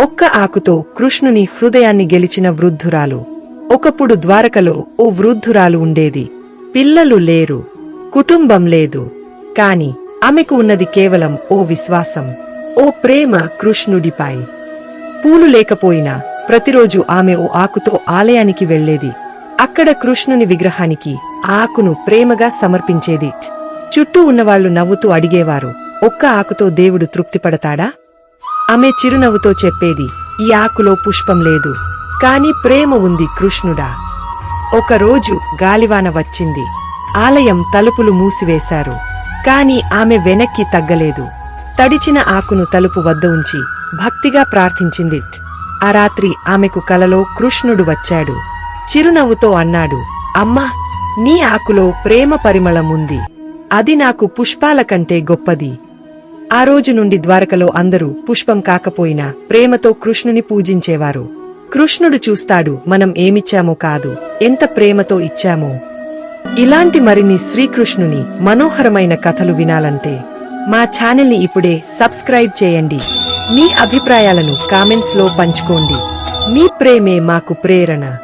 ఒక్క ఆకుతో కృష్ణుని హృదయాన్ని గెలిచిన వృద్ధురాలు. ఒకప్పుడు ద్వారకలో ఓ వృద్ధురాలు ఉండేది. పిల్లలు లేరు. కుటుంబం లేదు. కాని ఆమెకు ఉన్నది కేవలం ఓ విశ్వాసం. ఓ ప్రేమ కృష్ణుడిపై. పూలు లేకపోయినా ప్రతిరోజు ఆమె ఓ ఆకుతో ఆలయానికి వెళ్ళేది అక్కడ కృష్ణుని విగ్రహానికి ఆ ఆకును ప్రేమగా సమర్పించేది. చుట్టూ ఉన్నవాళ్ళు నవ్వుతూ అడిగేవారు ఒక్క ఆకుతో దేవుడు తృప్తిపడతాడా? ఆమె చిరునవ్వుతో చెప్పేది ఈ ఆకులో పుష్పం లేదు కాని ప్రేమ ఉంది కృష్ణుడా. ఒకరోజు గాలివాన వచ్చింది. ఆలయం తలుపులు మూసివేశారు కాని ఆమె వెనక్కి తగ్గలేదు. తడిచిన ఆకును తలుపు వద్ద ఉంచి భక్తిగా ప్రార్థించింది. ఆ రాత్రి ఆమెకు కలలో కృష్ణుడు వచ్చాడు. చిరునవ్వుతో అన్నాడు అమ్మా నీ ఆకులో ప్రేమ పరిమళం ఉంది. అది నాకు పుష్పాల కంటే గొప్పది. ఆ రోజు నుండి ద్వారకలో అందరూ పుష్పం కాకపోయినా ప్రేమతో కృష్ణుని పూజించేవారు. కృష్ణుడు చూస్తాడు మనం ఏమిచ్చామో కాదు ఎంత ప్రేమతో ఇచ్చామో. ఇలాంటి మరిన్ని శ్రీకృష్ణుని మనోహరమైన కథలు వినాలంటే మా ఛానల్ని ఇప్పుడే సబ్స్క్రైబ్ చేయండి. మీ అభిప్రాయాలను కామెంట్స్లో పంచుకోండి. మీ ప్రేమే మాకు ప్రేరణ.